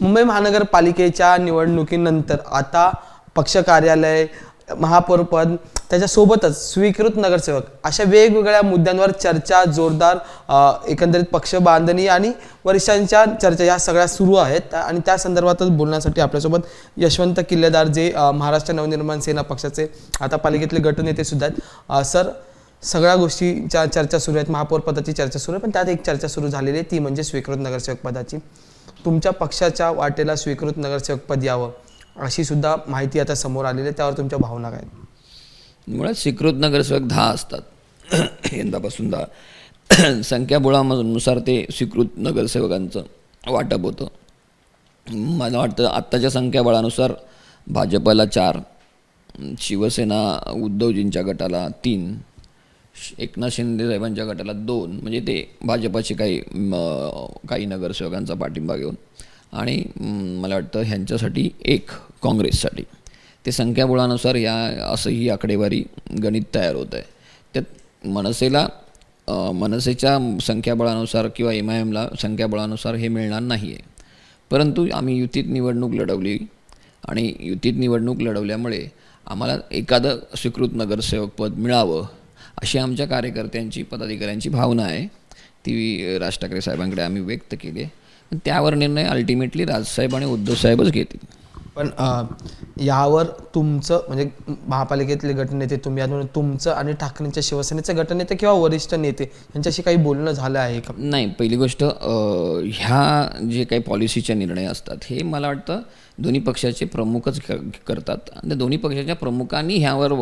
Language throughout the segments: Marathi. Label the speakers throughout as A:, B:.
A: मुंबई महानगरपालिकेच्या निवडणुकीनंतर आता पक्ष कार्यालय महापौरपद त्याच्यासोबतच स्वीकृत नगरसेवक अशा वेगवेगळ्या मुद्द्यांवर चर्चा जोरदार एकंदरीत पक्ष बांधणी आणि वरिष्ठांच्या चर्चा या सगळ्या सुरू आहेत. आणि त्या संदर्भातच बोलण्यासाठी आपल्यासोबत यशवंत किल्लेदार जे महाराष्ट्र नवनिर्माण सेना पक्षाचे आता पालिकेतले गटनेते सुद्धा आहेत. सर सगळ्या गोष्टीच्या चर्चा सुरू आहेत. महापौर पदाची चर्चा सुरू आहे. पण त्यात एक चर्चा सुरू झालेली आहे. ती म्हणजे स्वीकृत नगरसेवक पदाची. तुमच्या पक्षाच्या वाटेला स्वीकृत नगरसेवक पद यावं अशी सुद्धा माहिती आता समोर आलेली आहे. त्यावर तुमच्या भावना काय आहेत?
B: मुळात स्वीकृत नगरसेवक दहा असतात. यंदापासून दहा. संख्याबळानुसार ते स्वीकृत नगरसेवकांचं वाटप होतं. मला वाटतं आत्ताच्या संख्याबळानुसार भाजपला चार शिवसेना उद्धवजींच्या गटाला तीन एकनाथ शिंदे साहेबांच्या गटाला दोन म्हणजे ते भाजपाचे काही म, काही नगरसेवकांचा पाठिंबा घेऊन आणि मला वाटतं ह्यांच्यासाठी एक काँग्रेससाठी. ते संख्याबळानुसार या असं ही आकडेवारी गणित तयार होत आहे. त्यात मनसेला मनसेच्या संख्याबळानुसार किंवा एम आय एमला संख्याबळानुसार हे मिळणार नाही आहे परंतु आम्ही युतीत निवडणूक लढवली आणि युतीत निवडणूक लढवल्यामुळे आम्हाला एखादं स्वीकृत नगरसेवक पद मिळावं अशी आमच्या कार्यकर्त्यांची पदाधिकाऱ्यांची भावना आहे. ती राज ठाकरे साहेबांकडे आम्ही व्यक्त केली आहे. पण त्यावर निर्णय अल्टिमेटली राजसाहेब आणि उद्धवसाहेबच घेतील.
A: पण यावर तुमचं म्हणजे महापालिकेतले गटनेते तुम्ही यातून तुमचं आणि ठाकरेंच्या शिवसेनेचे गटनेते किंवा वरिष्ठ नेते यांच्याशी काही बोलणं झालं आहे का?
B: नाही पहिली गोष्ट ह्या जे काही पॉलिसीचे निर्णय असतात हे मला वाटतं दोन्ही पक्षाचे प्रमुखच करतात. आणि दोन्ही पक्षाच्या प्रमुखांनी ह्यावर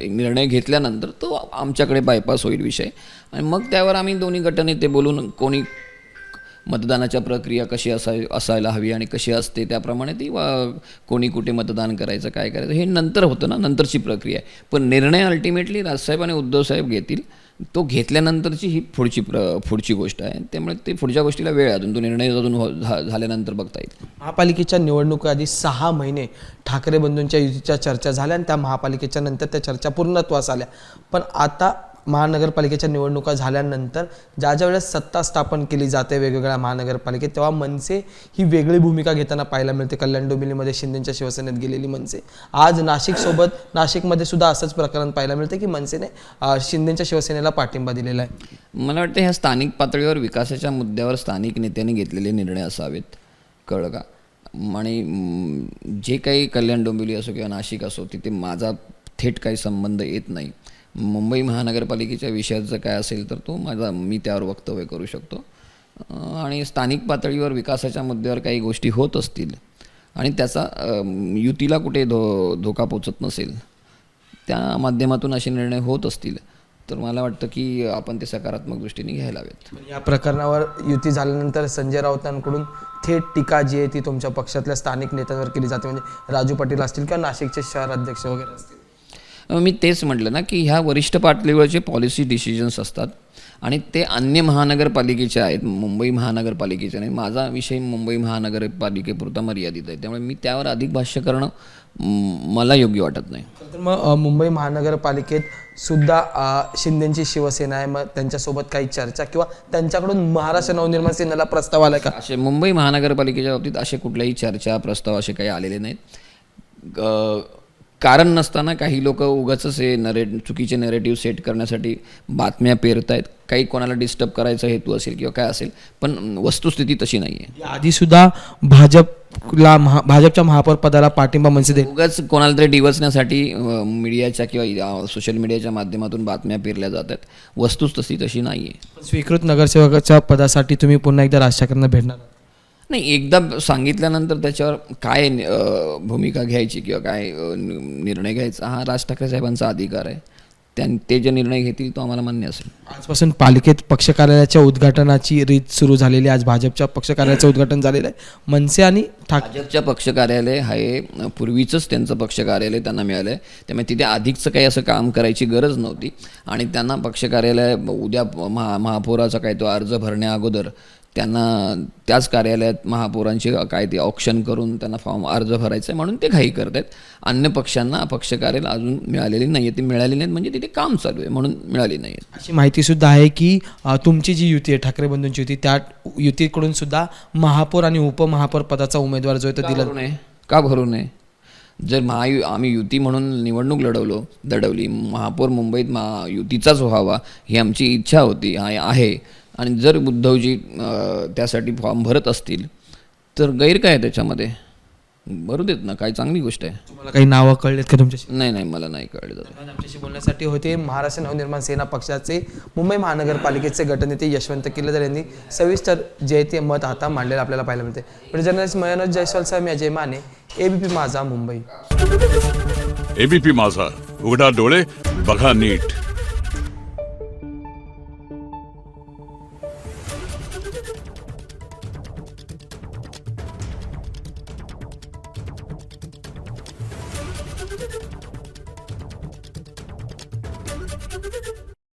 B: निर्णय घेतल्यानंतर तो आमच्याकडे बायपास होईल विषय. आणि मग त्यावर आम्ही दोन्ही गटनेते बोलून कोणी मतदानाच्या प्रक्रिया कशी असाय असायला हवी आणि कशी असते त्याप्रमाणे ती वा- कोणी कुठे मतदान करायचं काय करायचं हे नंतर होतं ना नंतरची प्रक्रिया आहे. पण निर्णय अल्टिमेटली राजसाहेब आणि उद्धवसाहेब घेतील तो घेतल्यानंतरची ही पुढची प्र पुढची गोष्ट आहे. त्यामुळे ते पुढच्या गोष्टीला वेळ अजून तो निर्णय अजून हो- झा- झाल्यानंतर बघता येईल.
A: महापालिकेच्या निवडणुका आधी सहा महिने ठाकरे बंधूंच्या युतीच्या चर्चा झाल्या आणि त्या महापालिकेच्या नंतर त्या चर्चा पूर्णत्वास आल्या. पण आता महानगरपालिकेच्या निवडणुका झाल्यानंतर ज्या ज्या वेळेस सत्ता स्थापन केली जाते वेगवेगळ्या महानगरपालिकेत तेव्हा मनसे ही वेगळी भूमिका घेताना पाहायला मिळते. कल्याण डोंबिवलीमध्ये शिंदेच्या शिवसेनेत गेलेली मनसे. आज नाशिकसोबत नाशिकमध्ये सुद्धा असंच प्रकरण पाहायला मिळते की मनसेने शिंदेच्या शिवसेनेला पाठिंबा दिलेला आहे.
B: मला वाटतं ह्या स्थानिक पातळीवर विकासाच्या मुद्द्यावर स्थानिक नेत्यांनी घेतलेले निर्णय असावेत. कळलं का? आणि जे काही कल्याण डोंबिवली असो किंवा नाशिक असो तिथे माझा थेट काही संबंध येत नाही. मुंबई महानगरपालिकेच्या विषयाचं काय असेल तर तो माझा मी त्यावर वक्तव्य करू शकतो. आणि स्थानिक पातळीवर विकासाच्या मुद्द्यावर काही गोष्टी होत असतील आणि त्याचा युतीला कुठे धो धोका पोचत नसेल त्या माध्यमातून असे निर्णय होत असतील तर मला वाटतं की आपण ते सकारात्मक दृष्टीने घ्यायला हवेत.
A: या प्रकरणावर युती झाल्यानंतर संजय राऊतांकडून थेट टीका जी आहे ती तुमच्या पक्षातल्या स्थानिक नेत्यांवर केली जाते म्हणजे राजू पाटील असतील किंवा नाशिकचे शहर अध्यक्ष वगैरे असतील.
B: मी तेच म्हटलं ना की ह्या वरिष्ठ पातळीवरचे पॉलिसी डिसिजन्स असतात आणि ते अन्य महानगरपालिकेचे आहेत मुंबई महानगरपालिकेचे नाही माझा विषय मुंबई महानगरपालिकेपुरता मर्यादित आहे. त्यामुळे मी त्यावर अधिक भाष्य करणं मला योग्य वाटत नाही.
A: तर मग मुंबई महानगरपालिकेत सुद्धा शिंदेची शिवसेना आहे मग त्यांच्यासोबत काही चर्चा किंवा त्यांच्याकडून महाराष्ट्र नवनिर्माण सेनेला प्रस्ताव आलाय का?
B: असे मुंबई महानगरपालिकेच्या बाबतीत असे कुठल्याही चर्चा प्रस्ताव असे काही आलेले नाहीत. कारण नसताना काही लोक उगाच हे नरे चुकीचे नरेटिव्ह सेट करण्यासाठी बातम्या पेरतायत. काही कोणाला डिस्टर्ब करायचा हेतू असेल किंवा काय असेल पण वस्तुस्थिती तशी नाही आहे
A: आधी सुद्धा भाजपला महा भाजपच्या महापौर पदाला पाठिंबा मनसे दे
B: उगाच कोणाला तरी डिवचण्यासाठी मीडियाच्या किंवा सोशल मीडियाच्या माध्यमातून बातम्या पेरल्या जातात. वस्तुस्थिती तशी नाही आहे
A: स्वीकृत नगरसेवकाच्या पदासाठी तुम्ही पुन्हा एकदा राज ठाकरेंना भेटणार आहात.
B: नाही एकदा सांगितल्यानंतर त्याच्यावर काय भूमिका घ्यायची किंवा काय निर्णय घ्यायचा हा राज ठाकरे साहेबांचा अधिकार आहे. त्यां ते जे निर्णय घेतील तो आम्हाला मान्य असेल.
A: आजपासून पालिकेत पक्ष कार्यालयाच्या उद्घाटनाची रीत सुरू झालेली. आज भाजपच्या पक्ष कार्यालयाचं उद्घाटन झालेलं आहे. मनसे आणि
B: भाजपच्या पक्ष कार्यालय हे पूर्वीचंच त्यांचं पक्ष कार्यालय त्यांना मिळालं आहे त्यामुळे तिथे अधिकचं काही असं काम करायची गरज नव्हती. आणि त्यांना पक्ष कार्यालय उद्या महा महापौराचा काय तो अर्ज भरण्या अगोदर त्यांना त्याच कार्यालयात महापौरांचे काय ते ऑप्शन करून त्यांना फॉर्म अर्ज भरायचा आहे म्हणून ते घाई करत आहेत अन्य पक्षांना अपक्ष कार्यालय अजून मिळालेली नाही आहे ते मिळालेली नाहीत म्हणजे तिथे काम चालू आहे म्हणून मिळाली नाही
C: अशी माहिती सुद्धा आहे की तुमची जी युती आहे ठाकरे बंधूंची युती त्या युतीकडून सुद्धा महापौर आणि उपमहापौर पदाचा उमेदवार जो आहे तो दिला
B: नये? का भरू नये? जर महायु आम्ही युती म्हणून निवडणूक लढवलो लढवली महापौर मुंबईत महा युतीचाच व्हावा ही आमची इच्छा होती आहे. आणि जर उद्धवजी त्यासाठी फॉर्म भरत असतील तर गैर काय आहे त्याच्यामध्ये? भरू देत ना काय चांगली गोष्ट आहे.
C: तुम्हाला काही नावं कळलेत का तुमच्याशी?
B: नाही नाही मला नाही कळलं जातं.
A: आमच्याशी बोलण्यासाठी होते महाराष्ट्र नवनिर्माण सेना पक्षाचे मुंबई महानगरपालिकेचे गटनेते यशवंत किल्लेदार यांनी सविस्तर जे ते मत आता मांडलेलं आपल्याला पाहायला मिळते पुढे जर्नलिस्ट मयनोज जयस्वाल सह मी अजय माने एबीपी माझा मुंबई.
D: एबीपी माझा उघडा डोळे बघा नीट. Thank you.